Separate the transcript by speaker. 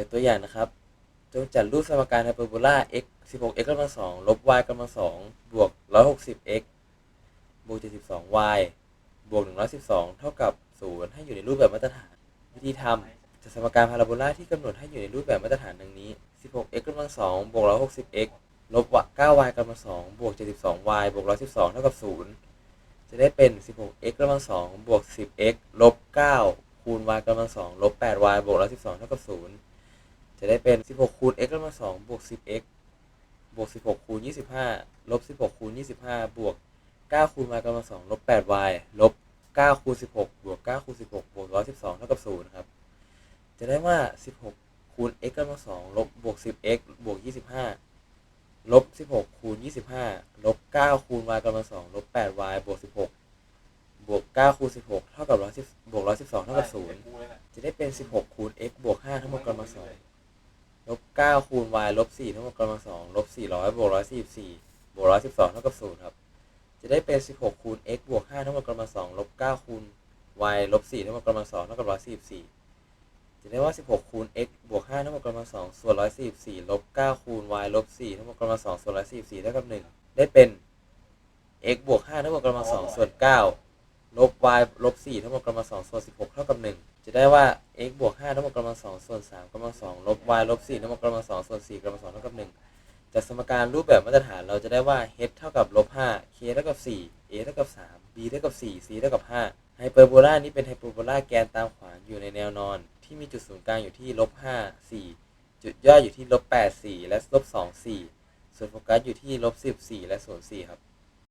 Speaker 1: จากตัวอย่างนะครับ จงจัดรูปสมการไฮเปอร์โบลา x 16x กำลัง2ลบ y กำลัง2บวก 160x บวก 72y บวก 112 เท่ากับ 0 ให้อยู่ในรูปแบบมาตรฐาน วิธีทำจัดสมการพาราโบลาที่กำหนดให้อยู่ในรูปแบบมาตรฐานดังนี้ 16x กำลัง2บวก 160x ลบ 9y กำลัง2บวก 72y บวก 112 เท่ากับ 0 จะได้เป็น 16x กำลัง2บวก 10x ลบ 9 คูณ y กำลัง2ลบ 8y บวก 112 เท่ากับ 0 จะได้เป็น 16 คูณ x กำลัง2บวก 10x บวก 16 คูณ 25 ลบ 16 คูณ 25 บวก 9 คูณ y กำลัง2ลบ 8y ลบ 9 คูณ 16 บวก 9 คูณ 16 บวก 112 เท่ากับ 0 ครับ จะได้ว่า 16 คูณ x กำลัง2ลบบวก 10x บวก 25 ลบ 16 คูณ 25 ลบ 9 คูณ y กำลัง2ลบ 8y บวก 16 บวก 9 คูณ 16 เท่ากับ110บวก 112 เท่ากับ 0 จะได้เป็น 16 คูณ x บวก 5 ทั้งหมดกำลัง2 ลบ9คูณ y ลบ4ทั้งหมดกำลัง2ลบ400บวก144บวก112เท่ากับ0ครับ จะได้เป็น16คูณ x บวก5ทั้งหมดกำลัง2ลบ9คูณ y ลบ4ทั้งหมดกำลัง2เท่ากับ144จะได้ว่า16คูณ x บวก5ทั้งหมดกำลัง2ส่วน144ลบ9คูณ y ลบ4ทั้งหมดกำลัง2ส่วน144เท่ากับ1ได้เป็น x บวก5ทั้งหมดกำลัง2ส่วน9ลบ y ลบ4ทั้งหมดกำลัง2ส่วน16เท่ากับ1จะได้ว่า x บวก5ทั้งหมดกำลัง2ส่วน3กำลัง2ลบ y ลบ4ทั้งหมดกำลัง2ส่วน4กำลัง2เท่ากับ1จากสมการรูปแบบมาตรฐานเราจะได้ว่า h เท่ากับลบ5 k เท่ากับ4 a เท่ากับ3 b เท่ากับ4 c เท่ากับ5ไฮเปอร์โบลานี้เป็นไฮเปอร์โบลาแกนตามขวางอยู่ในแนวนอน ที่มีจุดศูนย์กลางอยู่ที่ลบ5 4 จุดย่ออยู่ที่ลบ8 4 และลบ2 4ส่วนโฟกัสอยู่ที่ลบ14และ0 4ครับ